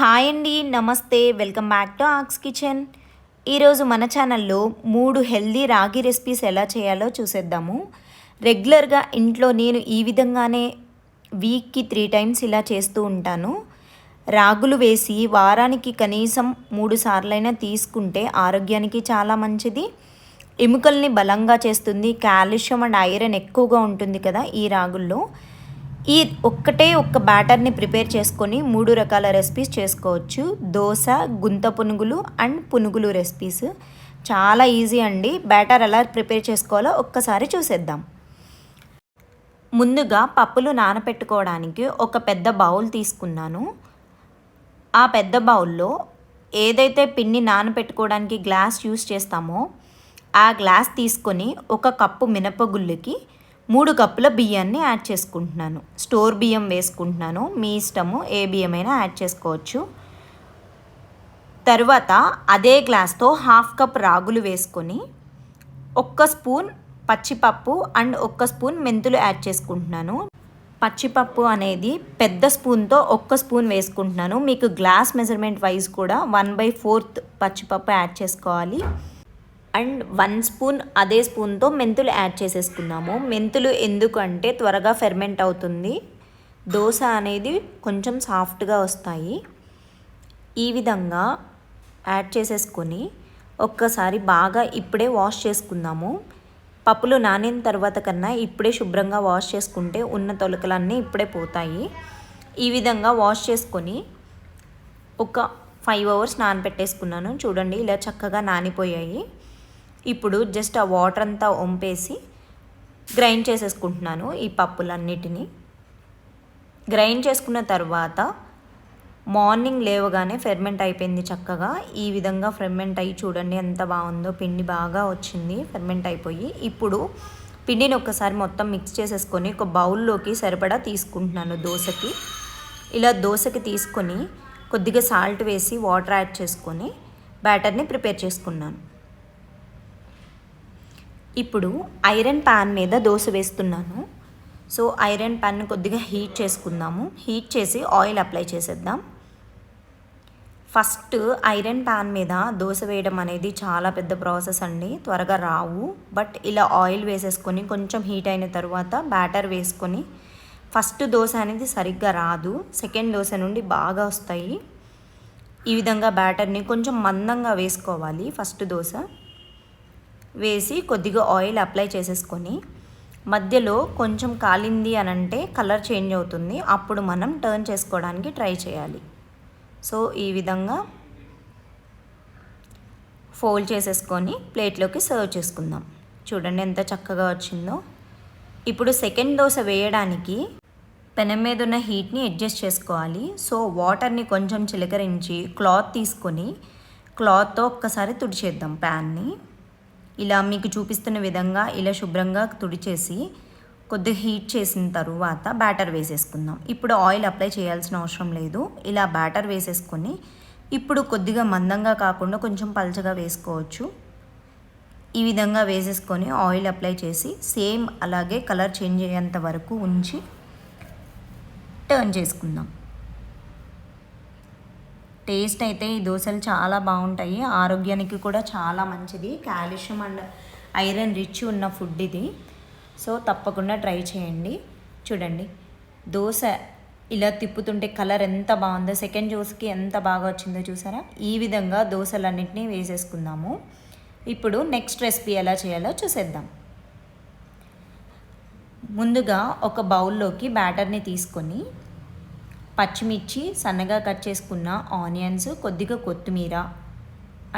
Hi అండి నమస్తే welcome back to aux kitchen. ఈరోజు మన ఛానల్లో మూడు హెల్దీ రాగి రెసిపీస్ ఎలా చేయాలో చూసేద్దాము. రెగ్యులర్గా ఇంట్లో నేను ఈ విధంగానే వీక్కి త్రీ టైమ్స్ ఇలా చేస్తూ ఉంటాను. రాగులు వేసి వారానికి కనీసం మూడు సార్లైనా తీసుకుంటే ఆరోగ్యానికి చాలా మంచిది. ఎముకల్ని బలంగా చేస్తుంది కాల్షియం అండ్ ఐరన్ ఎక్కువగా ఉంటుంది కదా ఈ రాగుల్లో. ఈ ఒక్కటే ఒక్క బ్యాటర్ని ప్రిపేర్ చేసుకొని మూడు రకాల రెసిపీస్ చేసుకోవచ్చు. దోశ గుంత పునుగులు అండ్ పునుగులు రెసిపీస్. చాలా ఈజీ అండి. బ్యాటర్ ఎలా ప్రిపేర్ చేసుకోవాలో ఒక్కసారి చూసేద్దాం. ముందుగా పప్పులు నానపెట్టుకోవడానికి ఒక పెద్ద బౌల్ తీసుకున్నాను. ఆ పెద్ద బౌల్లో ఏదైతే పిండి నానపెట్టుకోవడానికి గ్లాస్ యూస్ చేస్తామో ఆ గ్లాస్ తీసుకొని ఒక కప్పు మినపగుళ్ళుకి మూడు కప్పుల బియ్యాన్ని యాడ్ చేసుకుంటున్నాను. స్టోర్ బియ్యం వేసుకుంటున్నాను. మీ ఇష్టము ఏ బియ్యం అయినా యాడ్ చేసుకోవచ్చు. తర్వాత అదే గ్లాస్తో హాఫ్ కప్ రాగులు వేసుకొని ఒక్క స్పూన్ పచ్చిపప్పు అండ్ ఒక్క స్పూన్ మెంతులు యాడ్ చేసుకుంటున్నాను. పచ్చిపప్పు అనేది పెద్ద స్పూన్తో ఒక్క స్పూన్ వేసుకుంటున్నాను. మీకు గ్లాస్ మెజర్మెంట్ వైజ్ కూడా వన్ బై ఫోర్త్ పచ్చిపప్పు యాడ్ చేసుకోవాలి. అండ్ వన్ స్పూన్ అదే స్పూన్తో మెంతులు యాడ్ చేసేసుకున్నాము మెంతులు ఎందుకంటే త్వరగా ఫెర్మెంట్ అవుతుంది. దోశ అనేది కొంచెం సాఫ్ట్గా వస్తాయి. ఈ విధంగా యాడ్ చేసేసుకొని ఒక్కసారి బాగా ఇప్పుడే వాష్ చేసుకుందాము. పప్పులు నానిన తర్వాత కన్నా ఇప్పుడే శుభ్రంగా వాష్ చేసుకుంటే ఉన్న తొలకలన్నీ ఇప్పుడే పోతాయి. ఈ విధంగా వాష్ చేసుకొని ఒక ఫైవ్ అవర్స్ నానబెట్టేసుకున్నాను. చూడండి ఇలా చక్కగా నానిపోయాయి. ఇప్పుడు జస్ట్ ఆ వాటర్ అంతా వంపేసి గ్రైండ్ చేసేసుకుంటున్నాను ఈ పప్పులన్నిటినీ. గ్రైండ్ చేసుకున్న తర్వాత మార్నింగ్ లేవగానే ఫెర్మెంట్ అయిపోయింది చక్కగా. ఈ విధంగా ఫెర్మెంట్ అయ్యి చూడండి ఎంత బాగుందో పిండి బాగా వచ్చింది ఫెర్మెంట్ అయిపోయి. ఇప్పుడు పిండిని ఒక్కసారి మొత్తం మిక్స్ చేసేసుకొని ఒక బౌల్లోకి సరిపడా తీసుకుంటున్నాను దోశకి. ఇలా దోశకి తీసుకొని కొద్దిగా సాల్ట్ వేసి వాటర్ యాడ్ చేసుకొని బ్యాటర్ని ప్రిపేర్ చేసుకున్నాను. ఇప్పుడు ఐరన్ ప్యాన్ మీద దోశ వేస్తున్నాను. సో ఐరన్ ప్యాన్ కొద్దిగా హీట్ చేసుకుందాము. హీట్ చేసి ఆయిల్ అప్లై చేసేద్దాం. ఫస్ట్ ఐరన్ ప్యాన్ మీద దోశ వేయడం అనేది చాలా పెద్ద ప్రాసెస్ అండి. త్వరగా రావు. బట్ ఇలా ఆయిల్ వేసేసుకొని కొంచెం హీట్ అయిన తర్వాత బ్యాటర్ వేసుకొని ఫస్ట్ దోశ అనేది సరిగ్గా రాదు. సెకండ్ దోశ నుండి బాగా వస్తాయి. ఈ విధంగా బ్యాటర్ని కొంచెం మందంగా వేసుకోవాలి ఫస్ట్ దోశ. వేసి కొద్దిగా ఆయిల్ అప్లై చేసేసుకొని మధ్యలో కొంచెం కాలింది అని అంటే కలర్ చేంజ్ అవుతుంది. అప్పుడు మనం టర్న్ చేసుకోవడానికి ట్రై చేయాలి. సో ఈ విధంగా ఫోల్డ్ చేసేసుకొని ప్లేట్లోకి సర్వ్ చేసుకుందాం. చూడండి ఎంత చక్కగా వచ్చిందో. ఇప్పుడు సెకండ్ దోశ వేయడానికి పెనం మీద ఉన్న హీట్ని అడ్జస్ట్ చేసుకోవాలి. సో వాటర్ని కొంచెం చిలకరించి క్లాత్ తీసుకొని క్లాత్తో ఒక్కసారి తుడిచేద్దాం ప్యాన్ని ఇలా మీకు చూపిస్తున్న విధంగా ఇలా శుభ్రంగా తుడిచేసి కొద్దిగా హీట్ చేసిన తరువాత బ్యాటర్ వేసేసుకుందాం. ఇప్పుడు ఆయిల్ అప్లై చేయాల్సిన అవసరం లేదు. ఇలా బ్యాటర్ వేసేసుకొని ఇప్పుడు కొద్దిగా మందంగా కాకుండా కొంచెం పలచగా వేసుకోవచ్చు. ఈ విధంగా వేసేసుకొని ఆయిల్ అప్లై చేసి సేమ్ అలాగే కలర్ చేంజ్ అయ్యేంత వరకు ఉంచి టర్న్ చేసుకుందాం. టేస్ట్ అయితే ఈ దోశలు చాలా బాగుంటాయి. ఆరోగ్యానికి కూడా చాలా మంచిది. కాల్షియం అండ్ ఐరన్ రిచ్ ఉన్న ఫుడ్ ఇది. సో తప్పకుండా ట్రై చేయండి. చూడండి. దోశ ఇలా తిప్పుతుంటే కలర్ ఎంత బాగుందో సెకండ్ జ్యూస్కి ఎంత బాగా వచ్చిందో చూసారా? ఈ విధంగా దోశలన్నింటినీ వేసేసుకుందాము. ఇప్పుడు నెక్స్ట్ రెసిపీ ఎలా చేయాలో చూసేద్దాం. ముందుగా ఒక బౌల్లోకి బ్యాటర్ని తీసుకొని పచ్చిమిర్చి సన్నగా కట్ చేసుకున్న ఆనియన్స్ కొద్దిగా కొత్తిమీర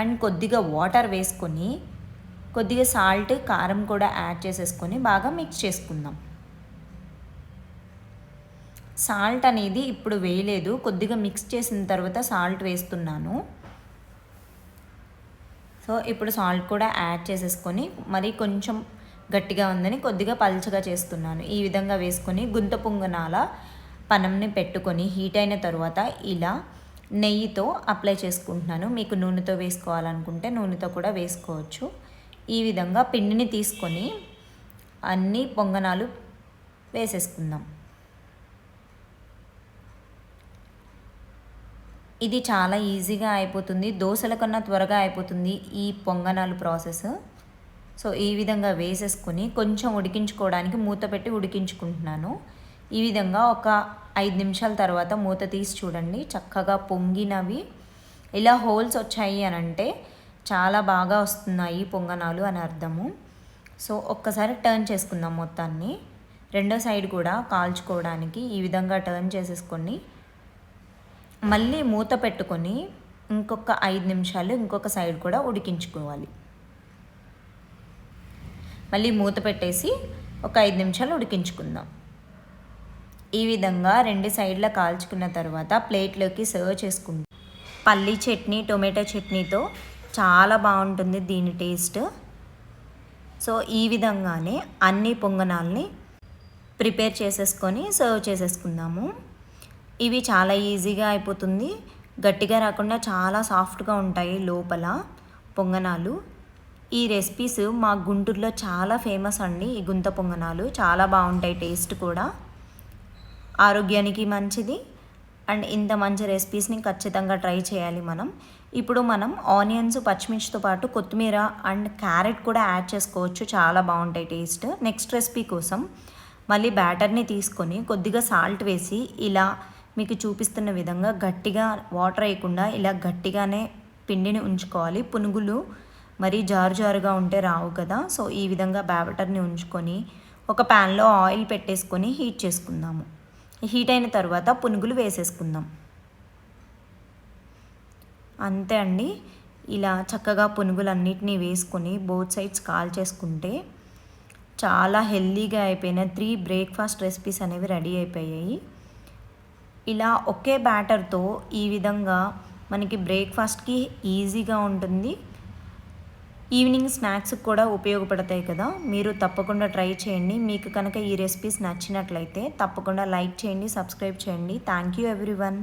అండ్ కొద్దిగా వాటర్ వేసుకొని కొద్దిగా సాల్ట్ కారం కూడా యాడ్ చేసేసుకొని బాగా మిక్స్ చేసుకుందాం. సాల్ట్ అనేది ఇప్పుడు వేయలేదు. కొద్దిగా మిక్స్ చేసిన తర్వాత సాల్ట్ వేస్తున్నాను. సో ఇప్పుడు సాల్ట్ కూడా యాడ్ చేసేసుకొని మరి కొంచెం గట్టిగా ఉందని కొద్దిగా పల్చగా చేస్తున్నాను. ఈ విధంగా వేసుకొని గుంత పొంగనాల పనంని పెట్టుకొని హీట్ అయిన తర్వాత ఇలా నెయ్యితో అప్లై చేసుకుంటున్నాను. మీకు నూనెతో వేసుకోవాలనుకుంటే నూనెతో కూడా వేసుకోవచ్చు. ఈ విధంగా పిండిని తీసుకొని అన్ని పొంగనాలు వేసేసుకుందాం. ఇది చాలా ఈజీగా అయిపోతుంది. దోశల కన్నా త్వరగా అయిపోతుంది ఈ పొంగనాలు ప్రాసెస్. సో ఈ విధంగా వేసేసుకొని కొంచెం ఉడికించుకోవడానికి మూత పెట్టి ఉడికించుకుంటున్నాను. ఈ విధంగా ఒక ఐదు నిమిషాల తర్వాత మూత తీసి చూడండి. చక్కగా పొంగినవి. ఇలా హోల్స్ వచ్చాయి అని అంటే చాలా బాగా వస్తున్నాయి పొంగనాలు అని అర్థము. సో ఒక్కసారి టర్న్ చేసుకుందాం మొత్తాన్ని. రెండో సైడ్ కూడా కాల్చుకోవడానికి ఈ విధంగా టర్న్ చేసేసుకొని మళ్ళీ మూత పెట్టుకొని ఇంకొక ఐదు నిమిషాలు ఇంకొక సైడ్ కూడా ఉడికించుకోవాలి. మళ్ళీ మూత పెట్టేసి ఒక ఐదు నిమిషాలు ఉడికించుకుందాం. ఈ విధంగా రెండు సైడ్ల కాల్చుకున్న తర్వాత ప్లేట్లోకి సర్వ్ చేసుకుంటాం. పల్లీ చట్నీ టొమాటో చట్నీతో చాలా బాగుంటుంది దీని టేస్ట్. సో ఈ విధంగానే అన్ని పొంగనాల్ని ప్రిపేర్ చేసేసుకొని సర్వ్ చేసేసుకుందాము. ఇవి చాలా ఈజీగా అయిపోతుంది. గట్టిగా రాకుండా చాలా సాఫ్ట్గా ఉంటాయి లోపల పొంగనాలు. ఈ రెసిపీస్ మా గుంటూరులో చాలా ఫేమస్ అండి ఈ గుంత పొంగనాలు. చాలా బాగుంటాయి టేస్ట్ కూడా. ఆరోగ్యానికి మంచిది. అండ్ ఇంత మంచి రెసిపీస్ని ఖచ్చితంగా ట్రై చేయాలి మనం. ఇప్పుడు మనం ఆనియన్స్ పచ్చిమిర్చితో పాటు కొత్తిమీర అండ్ క్యారెట్ కూడా యాడ్ చేసుకోవచ్చు. చాలా బాగుంటాయి టేస్ట్. నెక్స్ట్ రెసిపీ కోసం మళ్ళీ బ్యాటర్ని తీసుకొని కొద్దిగా సాల్ట్ వేసి ఇలా మీకు చూపిస్తున్న విధంగా గట్టిగా వాటర్ వేయకుండా ఇలా గట్టిగానే పిండిని ఉంచుకోవాలి. పునుగులు మరీ జారు జారుగా ఉంటే రావు కదా. సో ఈ విధంగా బ్యాటర్ని ఉంచుకొని ఒక ప్యాన్లో ఆయిల్ పెట్టేసుకొని హీట్ చేసుకుందాము. హీట్ అయిన తర్వాత పునుగులు వేసేసుకుందాం. అంతే అండి. ఇలా చక్కగా పునుగులన్నిటినీ వేసుకొని బోత్ సైడ్స్ కాల్ చేసుకుంటే చాలా హెల్దీగా అయిపోయిన త్రీ బ్రేక్ఫాస్ట్ రెసిపీస్ అనేవి రెడీ అయిపోయాయి. ఇలా ఒకే బ్యాటర్తో ఈ విధంగా మనకి బ్రేక్ఫాస్ట్కి ఈజీగా ఉంటుంది. ఈవినింగ్ స్నాక్స్ కూడా ఉపయోగపడతాయి కదా. మీరు తప్పకుండా ట్రై చేయండి. మీకు కనుక ఈ రెసిపీస్ నచ్చినట్లయితే తప్పకుండా లైక్ చేయండి సబ్స్క్రైబ్ చేయండి. Thank you everyone.